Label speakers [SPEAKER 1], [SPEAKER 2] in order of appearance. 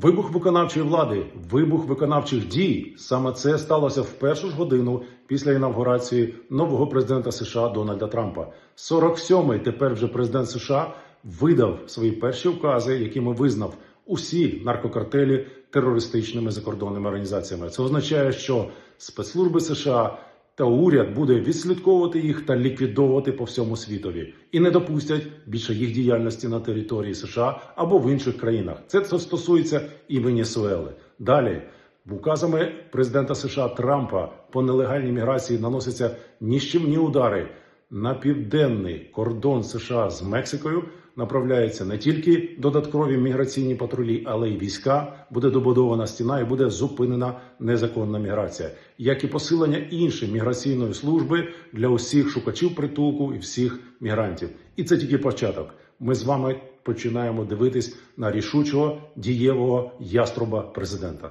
[SPEAKER 1] Вибух виконавчої влади, вибух виконавчих дій. Саме це сталося в першу ж годину після інавгурації нового президента США Дональда Трампа. 47-й тепер вже президент США видав свої перші укази, якими визнав усі наркокартелі терористичними закордонними організаціями. Це означає, що спецслужби США та уряд буде відслідковувати їх та ліквідовувати по всьому світові і не допустять більше їх діяльності на території США або в інших країнах. Це стосується і Венесуели. Далі. Указами президента США Трампа по нелегальній міграції наносяться ніщівні удари на південний кордон США з Мексикою. Направляються не тільки додаткові міграційні патрулі, але й війська. Буде добудована стіна і буде зупинена незаконна міграція, як і посилення іншої міграційної служби для усіх шукачів притулку і всіх мігрантів. І це тільки початок. Ми з вами починаємо дивитись на рішучого дієвого яструба президента.